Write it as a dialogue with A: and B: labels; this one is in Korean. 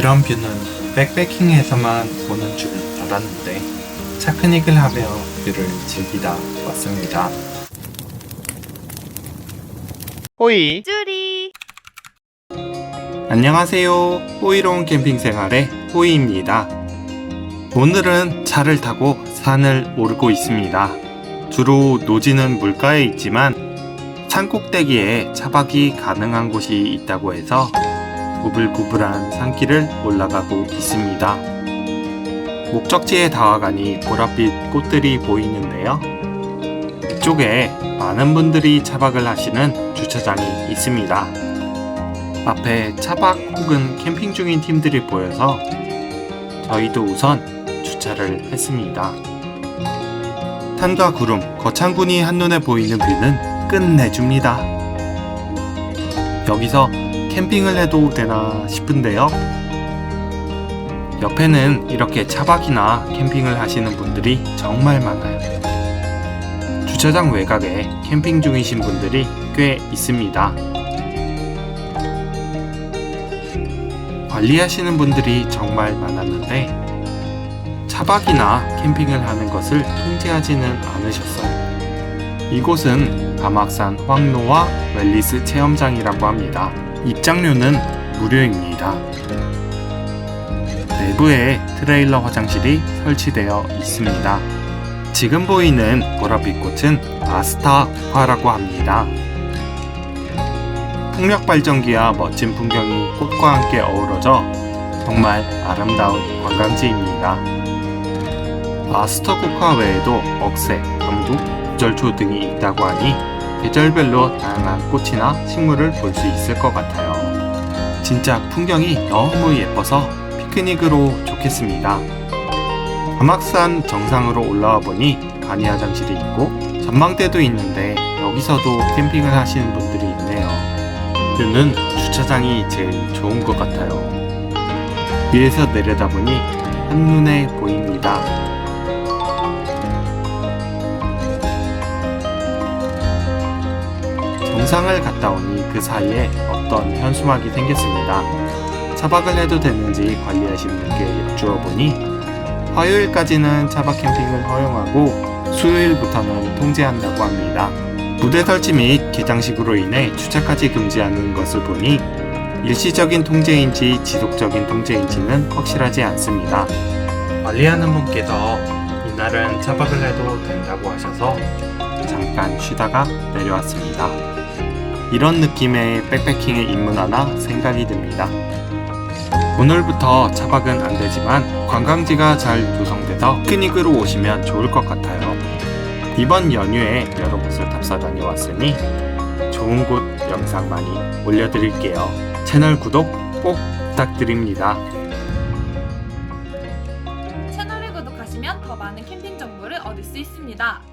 A: 이런 뷰는 백패킹에서만 보는 줄 알았는데 차크닉을 하며 뷰를 즐기다 왔습니다. 호이
B: 쭈리
A: 안녕하세요. 호이로운 캠핑 생활의 호이입니다. 오늘은 차를 타고 산을 오르고 있습니다. 주로 노지는 물가에 있지만 산 꼭대기에 차박이 가능한 곳이 있다고 해서 구불구불한 산길을 올라가고 있습니다. 목적지에 다가가니 보랏빛 꽃들이 보이는데요. 이쪽에 많은 분들이 차박을 하시는 주차장이 있습니다. 앞에 차박 혹은 캠핑 중인 팀들이 보여서 저희도 우선 주차를 했습니다. 산과 구름, 거창군이 한눈에 보이는 뷰는 끝내줍니다. 여기서 캠핑을 해도 되나 싶은데요. 옆에는 이렇게 차박이나 캠핑을 하시는 분들이 정말 많아요. 주차장 외곽에 캠핑 중이신 분들이 꽤 있습니다. 관리하시는 분들이 정말 많았는데 차박이나 캠핑을 하는 것을 통제하지는 않으셨어요. 이곳은 가막산 황노와 웰리스 체험장이라고 합니다. 입장료는 무료입니다. 내부에 트레일러 화장실이 설치되어 있습니다. 지금 보이는 보랏빛 꽃은 아스타화라고 합니다. 풍력 발전기와 멋진 풍경이 꽃과 함께 어우러져 정말 아름다운 관광지입니다. 아스터 국화 외에도 억새, 감두, 구절초 등이 있다고 하니 계절별로 다양한 꽃이나 식물을 볼 수 있을 것 같아요. 진짜 풍경이 너무 예뻐서 피크닉으로 좋겠습니다. 가막산 정상으로 올라와 보니 간이 화장실이 있고 전망대도 있는데 여기서도 캠핑을 하시는 분들이 있네요. 뷰는 주차장이 제일 좋은 것 같아요. 위에서 내려다보니 한눈에 보입니다. 정상을 갔다 오니 그 사이에 어떤 현수막이 생겼습니다. 차박을 해도 되는지 관리하시는 분께 여쭈어 보니 화요일까지는 차박 캠핑을 허용하고 수요일부터는 통제한다고 합니다. 부대 설치 및 개장식으로 인해 주차까지 금지하는 것을 보니 일시적인 통제인지 지속적인 통제인지는 확실하지 않습니다. 관리하는 분께서 이날은 차박을 해도 된다고 하셔서 잠깐 쉬다가 내려왔습니다. 이런 느낌의 백패킹에 입문하나 생각이 듭니다. 오늘부터 차박은 안 되지만 관광지가 잘 조성돼서 피크닉으로 오시면 좋을 것 같아요. 이번 연휴에 여러 곳을 답사 다녀왔으니 좋은 곳 영상 많이 올려드릴게요. 채널 구독 꼭 부탁드립니다.
B: 채널을 구독하시면 더 많은 캠핑 정보를 얻을 수 있습니다.